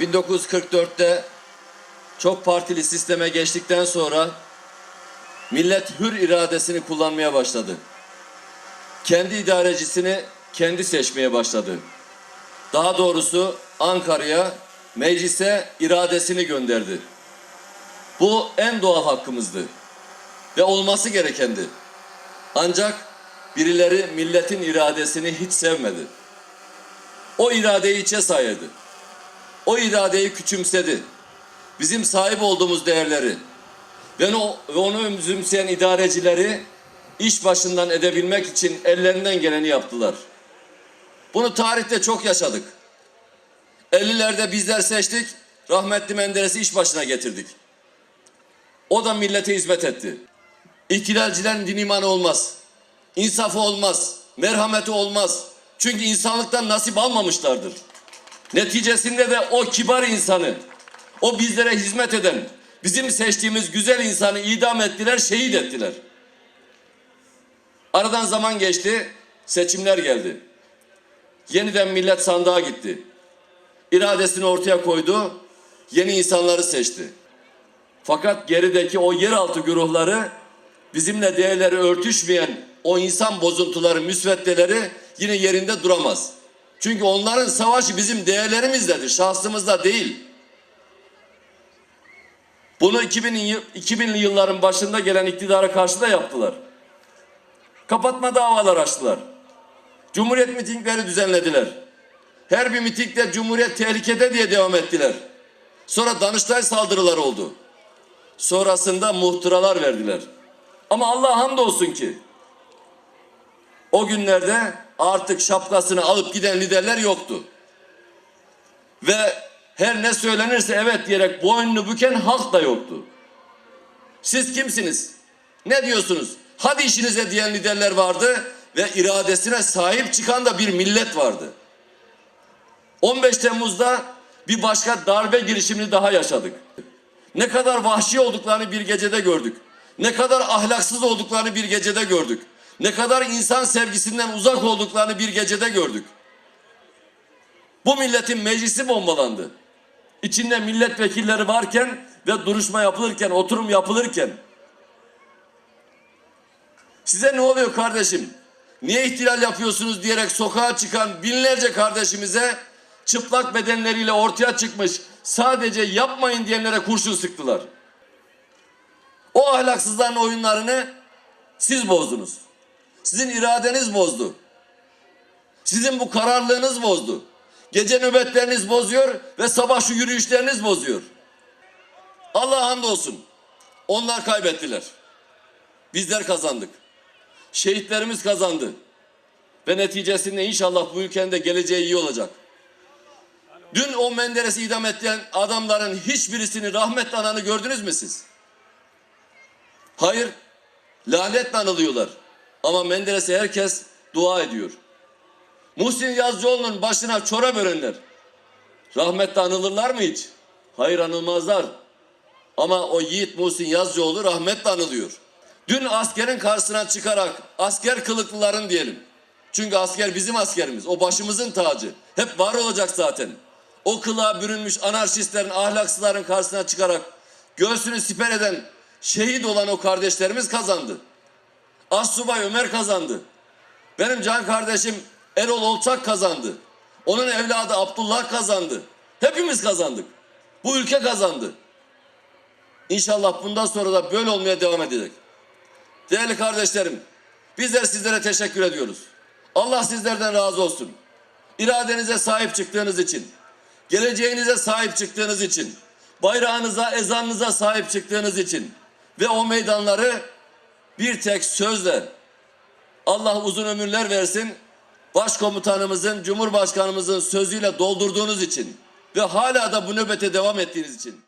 ...1944'te çok partili sisteme geçtikten sonra millet hür iradesini kullanmaya başladı. Kendi idarecisini kendi seçmeye başladı. Daha doğrusu Ankara'ya meclise iradesini gönderdi. Bu en doğal hakkımızdı ve olması gerekendi. Ancak birileri milletin iradesini hiç sevmedi. O iradeyi içe saydı. O iradeyi küçümsedi. Bizim sahip olduğumuz değerleri ve onu özümseyen idarecileri iş başından edebilmek için ellerinden geleni yaptılar. Bunu tarihte çok yaşadık. 50'lerde bizler seçtik, rahmetli Menderes'i iş başına getirdik. O da millete hizmet etti. İhtilalcilerin din imanı olmaz. İnsafı olmaz. Merhameti olmaz. Çünkü insanlıktan nasip almamışlardır. Neticesinde de o kibar insanı, o bizlere hizmet eden, bizim seçtiğimiz güzel insanı idam ettiler, şehit ettiler. Aradan zaman geçti, seçimler geldi. Yeniden millet sandığa gitti. İradesini ortaya koydu, yeni insanları seçti. Fakat gerideki o yeraltı güruhları bizimle değerleri örtüşmeyen o insan bozuntuları, müsveddeleri yine yerinde duramaz. Çünkü onların savaşı bizim değerlerimizledir, şahsımızla değil. Bunu 2000'li yıl- 2000'li yılların başında gelen iktidara karşı da yaptılar. Kapatma davalar açtılar. Cumhuriyet mitingleri düzenlediler. Her bir mitingde Cumhuriyet tehlikede diye devam ettiler. Sonra Danıştay saldırıları oldu. Sonrasında muhtıralar verdiler. Ama Allah hamdolsun ki o günlerde artık şapkasını alıp giden liderler yoktu. Ve her ne söylenirse evet diyerek boynunu büken halk da yoktu. Siz kimsiniz? Ne diyorsunuz? Hadi işinize diyen liderler vardı ve iradesine sahip çıkan da bir millet vardı. 15 Temmuz'da bir başka darbe girişimini daha yaşadık. Ne kadar vahşi olduklarını bir gecede gördük. Ne kadar ahlaksız olduklarını bir gecede gördük. Ne kadar insan sevgisinden uzak olduklarını bir gecede gördük. Bu milletin meclisi bombalandı. İçinde milletvekilleri varken ve duruşma yapılırken, oturum yapılırken size ne oluyor kardeşim? Niye ihtilal yapıyorsunuz diyerek sokağa çıkan binlerce kardeşimize çıplak bedenleriyle ortaya çıkmış sadece yapmayın diyenlere kurşun sıktılar. O ahlaksızların oyunlarını siz bozdunuz. Sizin iradeniz bozdu. Sizin bu kararlılığınız bozdu. Gece nöbetleriniz bozuyor ve sabah şu yürüyüşleriniz bozuyor. Allah hamdolsun. Onlar kaybettiler. Bizler kazandık. Şehitlerimiz kazandı. Ve neticesinde inşallah bu ülkenin de geleceği iyi olacak. Dün o Menderes'i idam eden adamların hiçbirisini rahmetle ananı gördünüz mü siz? Hayır. Lanetle anılıyorlar. Ama Menderes'e herkes dua ediyor. Muhsin Yazıcıoğlu'nun başına çorap örenler. Rahmetle anılırlar mı hiç? Hayır anılmazlar. Ama o yiğit Muhsin Yazıcıoğlu rahmetle anılıyor. Dün askerin karşısına çıkarak asker kılıklıların diyelim. Çünkü asker bizim askerimiz. O başımızın tacı. Hep var olacak zaten. O kılığa bürünmüş anarşistlerin, ahlaksızların karşısına çıkarak göğsünü siper eden, şehit olan o kardeşlerimiz kazandı. Assubay Ömer kazandı. Benim can kardeşim Erol Olçak kazandı. Onun evladı Abdullah kazandı. Hepimiz kazandık. Bu ülke kazandı. İnşallah bundan sonra da böyle olmaya devam edecek. Değerli kardeşlerim, bizler sizlere teşekkür ediyoruz. Allah sizlerden razı olsun. İradenize sahip çıktığınız için, geleceğinize sahip çıktığınız için, bayrağınıza, ezanınıza sahip çıktığınız için ve o meydanları bir tek sözle Allah uzun ömürler versin. Başkomutanımızın, Cumhurbaşkanımızın sözüyle doldurduğunuz için ve hala da bu nöbete devam ettiğiniz için.